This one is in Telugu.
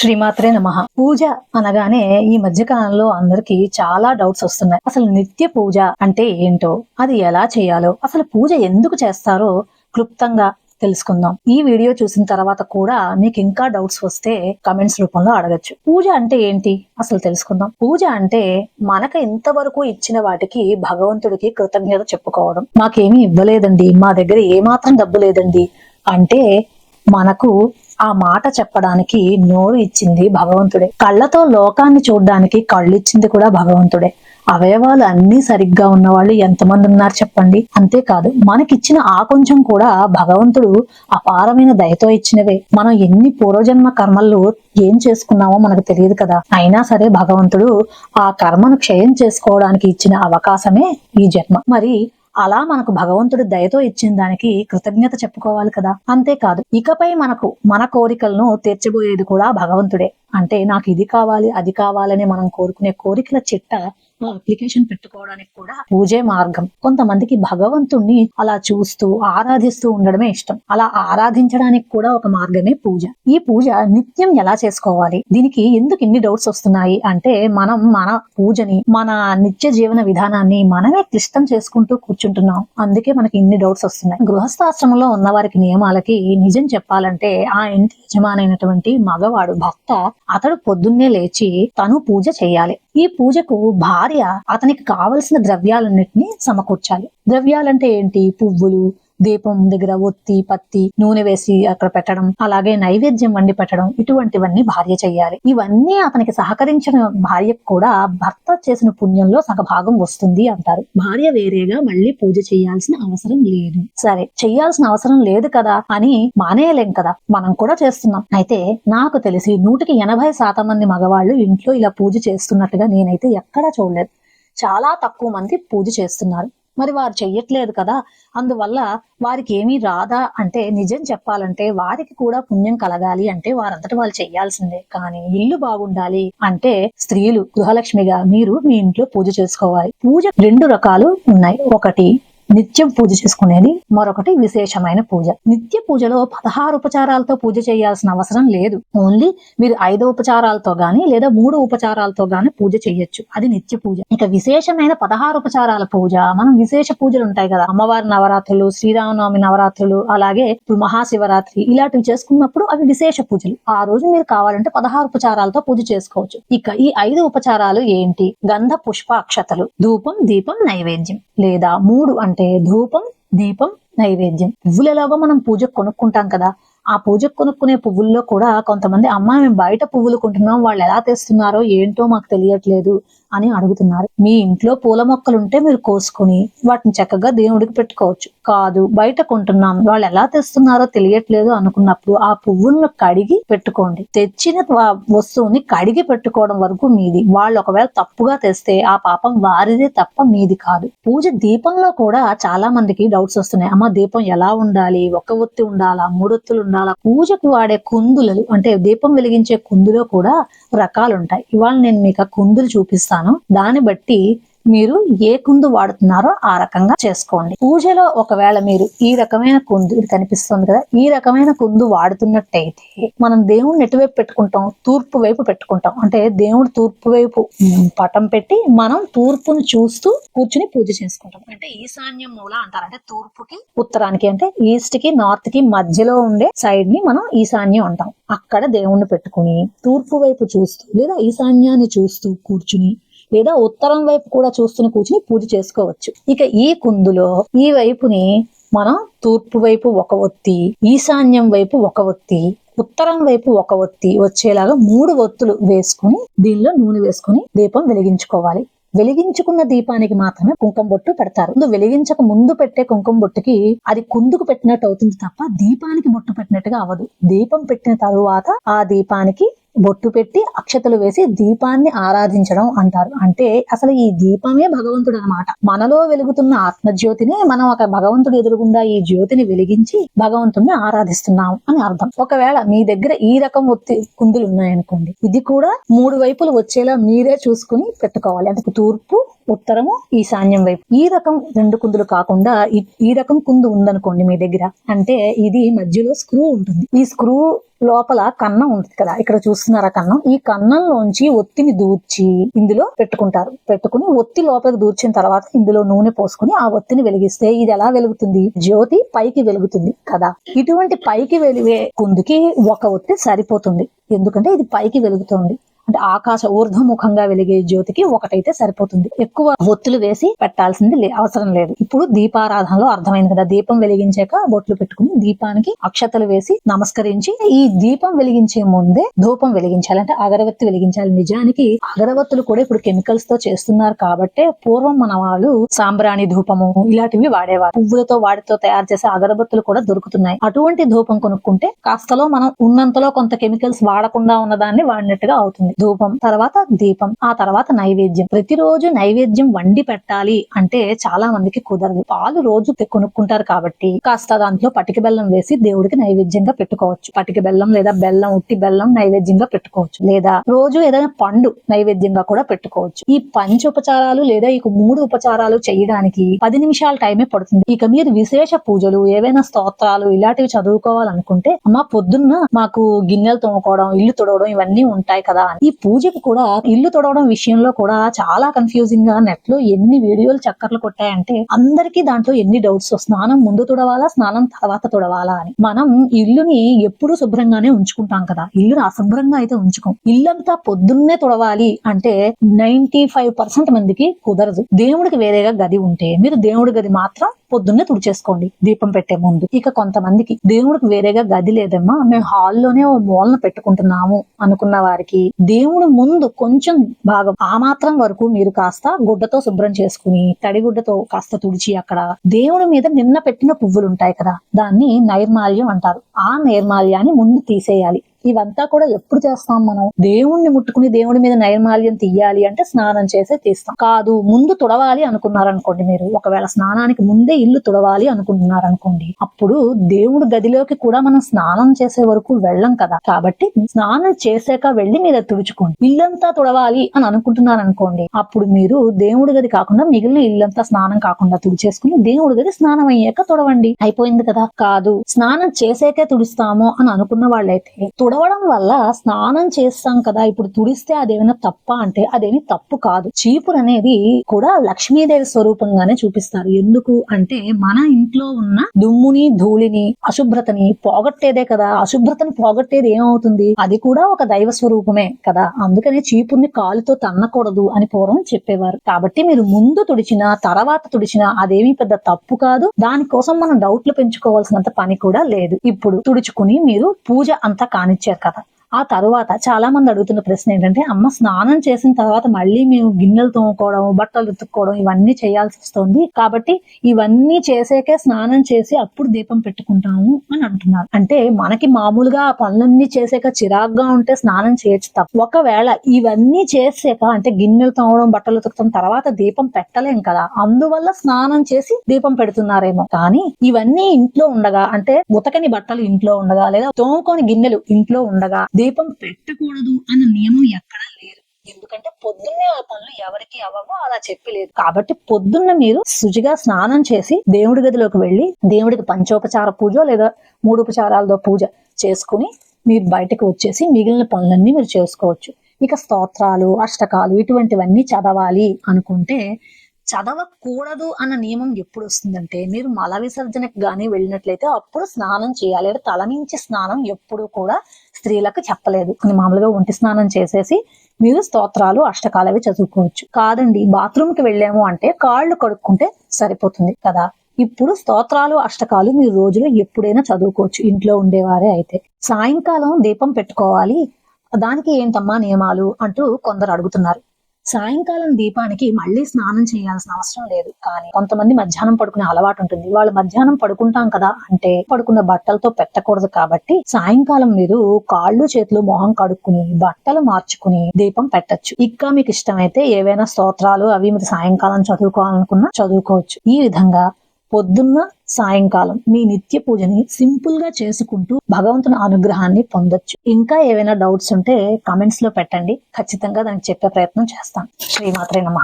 శ్రీమాత్రే నమ. పూజ అనగానే ఈ మధ్య కాలంలో అందరికి చాలా డౌట్స్ వస్తున్నాయి. అసలు నిత్య పూజ అంటే ఏంటో అది ఎలా చేయాలో అసలు పూజ ఎందుకు చేస్తారో క్లుప్తంగా తెలుసుకుందాం. ఈ వీడియో చూసిన తర్వాత కూడా మీకు ఇంకా డౌట్స్ వస్తే కమెంట్స్ రూపంలో అడగచ్చు. పూజ అంటే ఏంటి? అసలు తెలుసుకుందాం. పూజ అంటే మనకు ఇంతవరకు ఇచ్చిన వాటికి భగవంతుడికి కృతజ్ఞత చెప్పుకోవడం. మాకేమీ ఇవ్వలేదండి. మా దగ్గర ఏమాత్రం డబ్బు లేదండి. అంటే మనకు ఆ మాట చెప్పడానికి నోరు ఇచ్చింది భగవంతుడే. కళ్ళతో లోకాన్ని చూడడానికి కళ్ళిచ్చింది కూడా భగవంతుడే. అవయవాలు అన్ని సరిగ్గా ఉన్న వాళ్ళు ఎంతమంది ఉన్నారు చెప్పండి? అంతేకాదు మనకిచ్చిన ఆ కొంచెం కూడా భగవంతుడు అపారమైన దయతో ఇచ్చినవే. మనం ఎన్ని పూర్వజన్మ కర్మల్లో ఏం చేసుకున్నామో మనకు తెలియదు కదా. అయినా సరే భగవంతుడు ఆ కర్మను క్షయం చేసుకోవడానికి ఇచ్చిన అవకాశమే ఈ జన్మ. మరి అలా మనకు భగవంతుడు దయతో ఇచ్చిన దానికి కృతజ్ఞత చెప్పుకోవాలి కదా. అంతేకాదు ఇకపై మనకు మన కోరికలను తీర్చబోయేది కూడా భగవంతుడే. అంటే నాకు ఇది కావాలి అది కావాలని మనం కోరుకునే కోరికల చిట్ట అప్లికేషన్ పెట్టుకోవడానికి కూడా పూజే మార్గం. కొంతమందికి భగవంతుణ్ణి అలా చూస్తూ ఆరాధిస్తూ ఉండడమే ఇష్టం. అలా ఆరాధించడానికి కూడా ఒక మార్గమే పూజ. ఈ పూజ నిత్యం ఎలా చేసుకోవాలి? దీనికి ఎందుకు ఇన్ని డౌట్స్ వస్తున్నాయి? అంటే మనం మన పూజని మన నిత్య జీవన విధానాన్ని మనమే క్లిష్టం చేసుకుంటూ కూర్చుంటున్నాం. అందుకే మనకి ఇన్ని డౌట్స్ వస్తున్నాయి. గృహస్థాశ్రమంలో ఉన్న వారికి నియమాలకి నిజం చెప్పాలంటే ఆ ఇంటి యజమానైనటువంటి మగవాడు భక్త అతడు పొద్దున్నే లేచి తను పూజ చేయాలి. ఈ పూజకు భార్య అతనికి కావలసిన ద్రవ్యాలన్నింటినీ సమకూర్చాలి. ద్రవ్యాలంటే ఏంటి? పువ్వులు దీపం దగ్గర ఒత్తి పత్తి నూనె వేసి అక్కడ పెట్టడం అలాగే నైవేద్యం వండి పెట్టడం ఇటువంటివన్నీ భార్య చేయాలి ఇవన్నీ అతనికి సహకరించిన భార్యకు కూడా భర్త చేసిన పుణ్యంలో సగభాగం వస్తుంది అంటారు. భార్య వేరేగా మళ్ళీ పూజ చేయాల్సిన అవసరం లేదు. సరే చేయాల్సిన అవసరం లేదు కదా అని మానేయలేం కదా? మనం కూడా చేస్తున్నాం. అయితే నాకు తెలిసి నూటికి ఎనభై శాతం మంది మగవాళ్ళు ఇంట్లో ఇలా పూజ చేస్తున్నట్టుగా నేనైతే ఎక్కడా చూడలేదు. చాలా తక్కువ మంది పూజ చేస్తున్నారు. మరి వారు చెయ్యట్లేదు కదా. అందువల్ల వారికి ఏమీ రాదా అంటే నిజం చెప్పాలంటే వారికి కూడా పుణ్యం కలగాలి అంటే వారంతట వాళ్ళు చెయ్యాల్సిందే. కానీ ఇల్లు బాగుండాలి అంటే స్త్రీలు గృహలక్ష్మిగా మీరు మీ ఇంట్లో పూజ చేసుకోవాలి. పూజ రెండు రకాలు ఉన్నాయి. ఒకటి నిత్యం పూజ చేసుకునేది మరొకటి విశేషమైన పూజ. నిత్య పూజలో పదహారు ఉపచారాలతో పూజ చేయాల్సిన అవసరం లేదు. ఓన్లీ మీరు ఐదు ఉపచారాలతో గాని లేదా మూడు ఉపచారాలతో గాని పూజ చేయొచ్చు. అది నిత్య పూజ. ఇక విశేషమైన పదహారు ఉపచారాల పూజ. మనం విశేష పూజలు ఉంటాయి కదా. అమ్మవారి నవరాత్రులు శ్రీరామనవమి నవరాత్రులు అలాగే ఇప్పుడు మహాశివరాత్రి ఇలాంటివి చేసుకున్నప్పుడు అవి విశేష పూజలు. ఆ రోజు మీరు కావాలంటే పదహారు ఉపచారాలతో పూజ చేసుకోవచ్చు. ఇక ఈ ఐదు ఉపచారాలు ఏంటి? గంధ పుష్ప అక్షతలు ధూపం దీపం నైవేద్యం. లేదా మూడు అంటే ధూపం దీపం నైవేద్యం. పువ్వులు ఎలాగో మనం పూజకు కొనుక్కుంటాం కదా. ఆ పూజకు కొనుక్కునే పువ్వుల్లో కూడా కొంతమంది అమ్మ మేము బయట పువ్వులు కొంటున్నాం. వాళ్ళు ఎలా తెస్తున్నారో ఏంటో మాకు తెలియట్లేదు. అని అడుగుతున్నారు. మీ ఇంట్లో పూల మొక్కలు ఉంటే మీరు కోసుకొని వాటిని చక్కగా దేవుడికి పెట్టుకోవచ్చు. కాదు బయట కొంటున్నాం వాళ్ళు ఎలా తెస్తున్నారో తెలియట్లేదు అనుకున్నప్పుడు ఆ పువ్వులను కడిగి పెట్టుకోండి. తెచ్చిన వస్తువుని కడిగి పెట్టుకోవడం వరకు మీది. వాళ్ళు ఒకవేళ తప్పుగా తెస్తే ఆ పాపం వారిదే తప్ప మీది కాదు. పూజ దీపంలో కూడా చాలా మందికి డౌట్స్ వస్తున్నాయి. అమ్మ దీపం ఎలా ఉండాలి? ఒక ఒత్తి ఉండాలా? మూడొత్తులు ఉండాలా? పూజకు వాడే కుందులు అంటే దీపం వెలిగించే కుందులో కూడా రకాలు ఉంటాయి ఇవాళ నేను మీకు ఆ కుందులు చూపిస్తాను. దాన్ని బట్టి మీరు ఏ కుందు వాడుతున్నారో ఆ రకంగా చేసుకోండి. పూజలో ఒకవేళ మీరు ఈ రకమైన కుందు ఇది కనిపిస్తుంది కదా ఈ రకమైన కుందు వాడుతున్నట్టయితే మనం దేవుడిని ఎటువైపు పెట్టుకుంటాం? తూర్పు వైపు పెట్టుకుంటాం. అంటే దేవుడు తూర్పు వైపు పటం పెట్టి మనం తూర్పును చూస్తూ కూర్చుని పూజ చేసుకుంటాం. అంటే ఈశాన్యం మూల అంటారు. అంటే తూర్పుకి ఉత్తరానికి అంటే ఈస్ట్కి నార్త్కి మధ్యలో ఉండే సైడ్ని మనం ఈశాన్యం అంటాం. అక్కడ దేవుణ్ణి పెట్టుకుని తూర్పు వైపు చూస్తూ లేదా ఈశాన్యాన్ని చూస్తూ కూర్చుని లేదా ఉత్తరం వైపు కూడా చూస్తుని కూర్చుని పూజ చేసుకోవచ్చు. ఇక ఈ కుందులో ఈ వైపుని మనం తూర్పు వైపు ఒక ఒత్తి ఈశాన్యం వైపు ఒక ఒత్తి ఉత్తరం వైపు ఒక ఒత్తి వచ్చేలాగా మూడు ఒత్తులు వేసుకుని దీనిలో నూనె వేసుకుని దీపం వెలిగించుకోవాలి. వెలిగించుకున్న దీపానికి మాత్రమే కుంకుమ బొట్టు పెడతారు. ముందు వెలిగించక ముందు పెట్టే కుంకుమ బొట్టుకి అది కుందుకు పెట్టినట్టు అవుతుంది తప్ప దీపానికి బొట్టు పెట్టినట్టుగా అవ్వదు. దీపం పెట్టిన తరువాత ఆ దీపానికి బొట్టు పెట్టి అక్షతలు వేసి దీపాన్ని ఆరాధించడం అంటారు. అంటే అసలు ఈ దీపమే భగవంతుడు అన్నమాట. మనలో వెలుగుతున్న ఆత్మజ్యోతిని మనం ఒక భగవంతుడు ఎదురుగుండా ఈ జ్యోతిని వెలిగించి భగవంతుడిని ఆరాధిస్తున్నాం అని అర్థం. ఒకవేళ మీ దగ్గర ఈ రకం ఒత్తి కుందులు ఉన్నాయనుకోండి ఇది కూడా మూడు వైపులు వచ్చేలా మీరే చూసుకుని పెట్టుకోవాలి. అందుకు తూర్పు ఉత్తరము ఈశాన్యం వైపు. ఈ రకం రెండు కుందులు కాకుండా ఈ- రకం కుందు ఉందనుకోండి మీ దగ్గర అంటే ఇది మధ్యలో స్క్రూ ఉంటుంది. ఈ స్క్రూ లోపల కన్నం ఉంటుంది కదా ఇక్కడ చూస్తున్నారా కన్నం? ఈ కన్నంలోంచి ఒత్తిని దూర్చి ఇందులో పెట్టుకుంటారు. పెట్టుకుని ఒత్తి లోపలికి దూర్చిన తర్వాత ఇందులో నూనె పోసుకుని ఆ ఒత్తిని వెలిగిస్తే ఇది ఎలా వెలుగుతుంది? జ్యోతి పైకి వెలుగుతుంది కదా. ఇటువంటి పైకి వెలిగే కుందుకి ఒక ఒత్తి సరిపోతుంది. ఎందుకంటే ఇది పైకి వెలుగుతుంది. అంటే ఆకాశ ఊర్ధముఖంగా వెలిగే జ్యోతికి ఒకటైతే సరిపోతుంది. ఎక్కువ ఒత్తులు వేసి పెట్టాల్సింది లే- అవసరం లేదు. ఇప్పుడు దీపారాధనలో అర్థమైంది కదా దీపం వెలిగించాక బొట్లు పెట్టుకుని దీపానికి అక్షతలు వేసి నమస్కరించి ఈ దీపం వెలిగించే ముందే ధూపం వెలిగించాలి. అంటే అగరవత్తి వెలిగించాలి. నిజానికి అగరవత్తులు కూడా ఇప్పుడు కెమికల్స్తో చేస్తున్నారు కాబట్టి పూర్వం మన వాళ్ళు సాంబ్రాణి ధూపము ఇలాంటివి వాడేవారు. పువ్వులతో వాటితో తయారు చేసే అగరబత్తులు కూడా దొరుకుతున్నాయి. అటువంటి ధూపం కొనుక్కుంటే కాస్తలో మనం ఉన్నంతలో కొంత కెమికల్స్ వాడకుండా ఉన్నదాన్ని వాడినట్టుగా అవుతుంది. ధూపం తర్వాత దీపం ఆ తర్వాత నైవేద్యం. ప్రతిరోజు నైవేద్యం వండి పెట్టాలి అంటే చాలా మందికి కుదరదు. పాలు రోజు కొనుక్కుంటారు కాబట్టి కాస్త దాంట్లో పటిక బెల్లం వేసి దేవుడికి నైవేద్యంగా పెట్టుకోవచ్చు. పటిక బెల్లం లేదా బెల్లం ఉట్టి బెల్లం నైవేద్యంగా పెట్టుకోవచ్చు. లేదా రోజు ఏదైనా పండు నైవేద్యంగా కూడా పెట్టుకోవచ్చు. ఈ పంచ ఉపచారాలు లేదా ఈ మూడు ఉపచారాలు చేయడానికి పది నిమిషాల టైమే పడుతుంది. ఇక మీరు విశేష పూజలు ఏవైనా స్తోత్రాలు ఇలాంటివి చదువుకోవాలనుకుంటే అమ్మ పొద్దున్న మాకు గిన్నెలు తోముకోవడం ఇల్లు తుడవడం ఇవన్నీ ఉంటాయి కదా అని. ఈ పూజకి కూడా ఇల్లు తుడవడం విషయంలో కూడా చాలా కన్ఫ్యూజింగ్గా నెట్లో ఎన్ని వీడియోలు చక్కర్లు కొట్టాయంటే అందరికీ దాంట్లో ఎన్ని డౌట్స్ స్నానం ముందు తుడవాలా స్నానం తర్వాత తుడవాలా అని. మనం ఇల్లుని ఎప్పుడూ శుభ్రంగానే ఉంచుకుంటాం కదా. ఇల్లుని అశుభ్రంగా అయితే ఉంచుకోం. ఇల్లంతా పొద్దున్నే తుడవాలి అంటే నైన్టీ ఫైవ్ పర్సెంట్ మందికి కుదరదు. దేవుడికి వేరేగా గది ఉంటే మీరు దేవుడి గది మాత్రం పొద్దున్నే తుడిచేసుకోండి. దీపం పెట్టే ముందు. ఇక కొంతమందికి దేవుడికి వేరేగా గది లేదమ్మా మేము హాల్లోనే ఓ మూలన పెట్టుకుంటున్నాము అనుకున్న వారికి దేవుడి ముందు కొంచెం భాగం. ఆ మాత్రం వరకు మీరు కాస్త గుడ్డతో శుభ్రం చేసుకుని తడిగుడ్డతో కాస్త తుడిచి అక్కడ దేవుడి మీద నిన్న పెట్టిన పువ్వులు ఉంటాయి కదా దాన్ని నైర్మాల్యం అంటారు. ఆ నైర్మాల్యాన్ని ముందు తీసేయాలి. ఇవంతా కూడా ఎప్పుడు చేస్తాం మనం? దేవుణ్ణి ముట్టుకుని దేవుడి మీద నైర్మాల్యం తీయాలి అంటే స్నానం చేసే తీస్తాం. కాదు ముందు తుడవాలి అనుకున్నారనుకోండి మీరు. ఒకవేళ స్నానానికి ముందే ఇల్లు తుడవాలి అనుకుంటున్నారనుకోండి అప్పుడు దేవుడి గదిలోకి కూడా మనం స్నానం చేసే వరకు వెళ్ళం కదా. కాబట్టి స్నానం చేసాక వెళ్ళి మీద తుడుచుకోండి. ఇల్లంతా తుడవాలి అని అనుకుంటున్నారనుకోండి అప్పుడు మీరు దేవుడి గది కాకుండా మిగిలిన ఇల్లంతా స్నానం కాకుండా తుడిచేసుకుని దేవుడి గది స్నానం అయ్యాక తుడవండి. అయిపోయింది కదా. కాదు స్నానం చేసాకే తుడుస్తాము అని అనుకున్న వాళ్ళైతే తుడవడం వల్ల స్నానం చేస్తాం కదా ఇప్పుడు తుడిస్తే అదేమైనా తప్ప అంటే అదేమి తప్పు కాదు. చీపురు అనేది కూడా లక్ష్మీదేవి స్వరూపంగానే చూపిస్తారు. ఎందుకు అంటే మన ఇంట్లో ఉన్న దుమ్ముని ధూళిని అశుభ్రతని పోగొట్టేదే కదా. అశుభ్రతని పోగొట్టేది ఏమవుతుంది? అది కూడా ఒక దైవ స్వరూపమే కదా. అందుకని చీపుర్ని కాలుతో తన్నకూడదు అని పూర్వం చెప్పేవారు. కాబట్టి మీరు ముందు తుడిచినా తర్వాత తుడిచినా అదేమీ పెద్ద తప్పు కాదు. దానికోసం మనం డౌట్లు పెంచుకోవాల్సినంత పని కూడా లేదు. ఇప్పుడు తుడుచుకుని మీరు పూజ అంతా కానిచ్చారు కదా ఆ తర్వాత చాలా మంది అడుగుతున్న ప్రశ్న ఏంటంటే అమ్మ స్నానం చేసిన తర్వాత మళ్ళీ మేము గిన్నెలు తోముకోవడం బట్టలు ఉతుక్కోవడం ఇవన్నీ చేయాల్సి వస్తుంది. కాబట్టి ఇవన్నీ చేసాకే స్నానం చేసి అప్పుడు దీపం పెట్టుకుంటాము అని అంటున్నారు. అంటే మనకి మామూలుగా ఆ పనులన్నీ చేసాక చిరాగ్గా ఉంటే స్నానం చేయొచ్చు తప్ప. ఒకవేళ ఇవన్నీ చేసాక అంటే గిన్నెలు తోమడం బట్టలు ఉతకడం తర్వాత దీపం పెట్టలేం కదా. అందువల్ల స్నానం చేసి దీపం పెడుతున్నారేమో. కానీ ఇవన్నీ ఇంట్లో ఉండగా అంటే ఉతకని బట్టలు ఇంట్లో ఉండగా లేదా తోముకొని గిన్నెలు ఇంట్లో ఉండగా దీపం పెట్టకూడదు అన్న నియమం ఎక్కడా లేదు. ఎందుకంటే పొద్దున్నే ఆ పనులు ఎవరికి అవ్వవో అలా చెప్పలేదు. కాబట్టి పొద్దున్న మీరు శుచిగా స్నానం చేసి దేవుడి గదిలోకి వెళ్ళి దేవుడికి పంచోపచార పూజ లేదా మూడు ఉపచారాలతో పూజ చేసుకుని మీరు బయటకు వచ్చేసి మిగిలిన పనులన్నీ మీరు చేసుకోవచ్చు. ఇక స్తోత్రాలు అష్టకాలు ఇటువంటివన్నీ చదవాలి అనుకుంటే చదవకూడదు అన్న నియమం ఎప్పుడు వస్తుందంటే మీరు మల విసర్జనకు గానీ వెళ్ళినట్లయితే అప్పుడు స్నానం చేయాలి. అంటే తల నుంచి స్నానం ఎప్పుడు కూడా స్త్రీలకు చెప్పలేదు. కొన్ని మామూలుగా ఒంటి స్నానం చేసేసి మీరు స్తోత్రాలు అష్టకాలు అవి చదువుకోవచ్చు. కాదండి బాత్రూమ్కి వెళ్ళాము అంటే కాళ్ళు కడుక్కుంటే సరిపోతుంది కదా. ఇప్పుడు స్తోత్రాలు అష్టకాలు మీరు రోజులో ఎప్పుడైనా చదువుకోవచ్చు. ఇంట్లో ఉండేవారే అయితే. సాయంకాలం దీపం పెట్టుకోవాలి. దానికి ఏంటమ్మా నియమాలు అంటూ కొందరు అడుగుతున్నారు. సాయంకాలం దీపానికి మళ్ళీ స్నానం చేయాల్సిన అవసరం లేదు. కానీ కొంతమంది మధ్యాహ్నం పడుకునే అలవాటు ఉంటుంది. వాళ్ళు మధ్యాహ్నం పడుకుంటాం కదా అంటే పడుకున్న బట్టలతో పెట్టకూడదు కాబట్టి సాయంకాలం మీరు కాళ్ళు చేతులు మొహం కడుక్కుని బట్టలు మార్చుకుని దీపం పెట్టొచ్చు. ఇంకా మీకు ఇష్టమైతే ఏవైనా స్తోత్రాలు అవి మీరు సాయంకాలం చదువుకోవాలనుకున్నా చదువుకోవచ్చు. ఈ విధంగా పొద్దున్న సాయంకాలం మీ నిత్య పూజని సింపుల్గా చేసుకుంటూ భగవంతుని అనుగ్రహాన్ని పొందొచ్చు. ఇంకా ఏవైనా డౌట్స్ ఉంటే కామెంట్స్లో పెట్టండి. ఖచ్చితంగా దానికి చెప్పే ప్రయత్నం చేస్తాను శ్రీమాత్రే నమ.